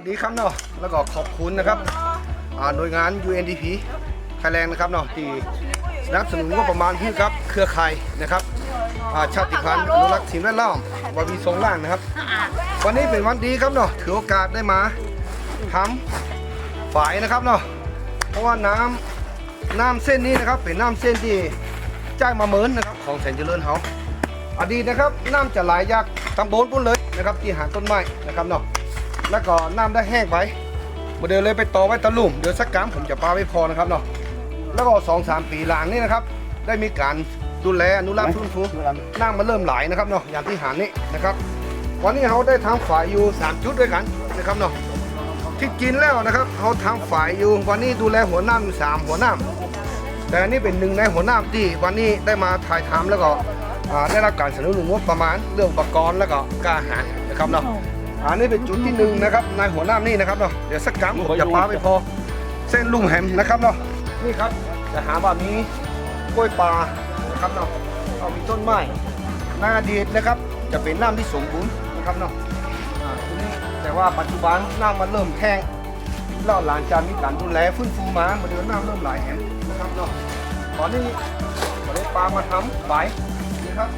สวัสดีครับเนาะแล้วก็ขอบคุณนะครับหน่วยงาน UNDP ไทยแลนด์นะครับเนาะที่สนับสนุนงบประมาณให้กับเครือข่ายนะครับชาติพันธุ์อนุรักษ์สิ่งแวดล้อมวาวีทรงล่างนะครับ วันนี้เป็นวันดีครับเนาะถือโอกาสได้มาทำฝายนะครับเนาะเพราะว่าน้ำน้ำเส้นนี้นะครับเป็นน้ำเส้นที่จ้างมาเหมือนนะครับของแสนเจริญเฮาอดีตนะครับน้ำจะไหลจากตำบลปุ่นเลยนะครับที่หาต้นไม้นะครับเนาะ แล้วก็น้ำได้แห้งไปโมเดลเลยไปต่อไว้ตะลุ่มเดี๋ยวสักกรรมผมจะปาไว้พอนะครับเนาะแล้วก็สองสามปีหลังนี่นะครับ ได้มีการดูแลอนุรักษ์ฟื้นฟูน้ำมันเริ่มไหลนะครับเนาะอย่างที่หานี่นะครับวันนี้เขาได้ทำฝ่ายอยู่ 3 จุดด้วยกันนะครับเนาะที่กินแล้วนะครับเขาทำฝ่ายอยู่วันนี้ดูแลหัวน้ำอยู่สามหัวน้ำแต่อันนี้เป็นหนึ่งในหัวน้ำที่วันนี้ได้มาถ่ายทำแล้วก็ได้รับการสนับสนุนงบประมาณเรื่องอุปกรณ์แล้วก็การอาหารนะครับเนาะ อันนี้เป็นจุดที่หนึ่งนะครับในหัวหน้านี่นะครับเนาะเดี๋ยวสักกรรมผมจะพาไปพอ เส้นลุ่มแหมนะครับเนาะนี่ครับจะหาว่ามีกล้วยปลานะครับเนาะเอามีต้นไม้หน้าอดีตนะครับ จะเป็นน้ำที่สมบูรณ์นะครับเนาะอ่าทีนี้แต่ว่าปัจจุบันน้ำมันเริ่มแห้งแล้วหลังจากมีการดูแลฟื้นฟูมาเมื่อเดือนน้ำเริ่มไหลแห้งนะครับเนาะตอนนี้ก็ได้ปลามาทำฝายนี่ครับ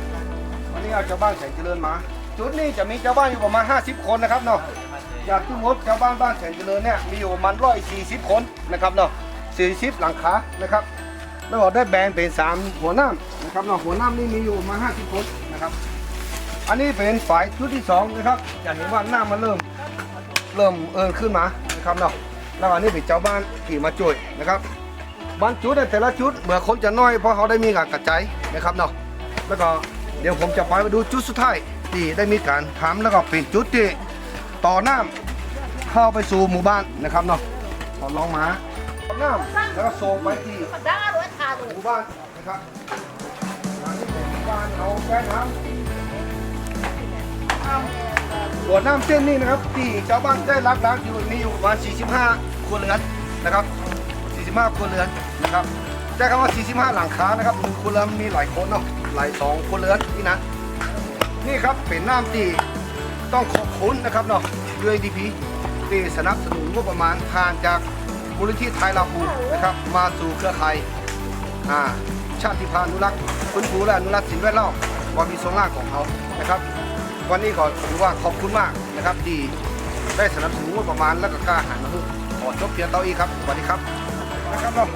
วันนี้เอาชาวบ้านแสนเจริญมา จุดนี้จะมีชาวบ้านอยู่ประมาณ 50 คนนะครับเนาะอยากทุกงบชาวบ้านบ้านแสนเจริญเนี่ยมีอยู่ประมาณ140คนนะครับเนาะ40หลังคานะครับแล้วก็ได้แบ่งเป็น3หัวหน้ำนะครับเนาะหัวหน้ำนี่มีอยู่ประมาณ50คนนะครับ อันนี้เป็นฝ่ายชุดที่สองนะครับจะเห็นว่าหน้ามันเริ่มเริ่มเอินขึ้นมานะครับเนาะแล้วอันนี้เป็นเจ้าบ้านที่มาช่วยนะครับบางจุดแต่ละจุดเมื่อคนจะน้อยเพราะเขาได้มีการกระจายนะครับเนาะแล้วก็เดี๋ยวผมจะไปดูจุดสุดท้าย ที่ได้มีการทำแล้วก็เป็นจุดที่ต่อน้ำเข้าไปสู่หมู่บ้านนะครับเนาะขอลองมาต่อน้ำแล้วก็ส่งไปที่หมู่บ้านนะครับหมู่บ้านเอาแก้น้ำส่วนน้ำเส้นนี้นะครับ ที่ชาวบ้านได้รับล้างอยู่มีอยู่ประมาณ 45ครัวเรือนนะครับ 45ครัวเรือนนะครับใช้คำว่า 45 หลังคานะครับหนึ่งครัวเรือนมีหลายคนเนาะหลายสองครัวเรือนนี่นะ ครับเป็นน้ำที่ต้องขอบคุณนะครับเนาะ UNDP ที่สนับสนุนงบประมาณผ่านจากมูลนิธิไทยลาภูนะครับ มาสู่เครือข่ายอาชาติพันธุ์นุรักษ์ฟื้นฟูและอนุรักษ์สิ่งแวดล้อมวามีโซล่างของเขานะครับ วันนี้ขอถือว่าขอบคุณมากนะครับที่ได้สนับสนุนงบประมาณและก็กล้าหาญมาให้ขอจบเพียงเท่านี้ครับสวัสดีครับนะครับเนาะ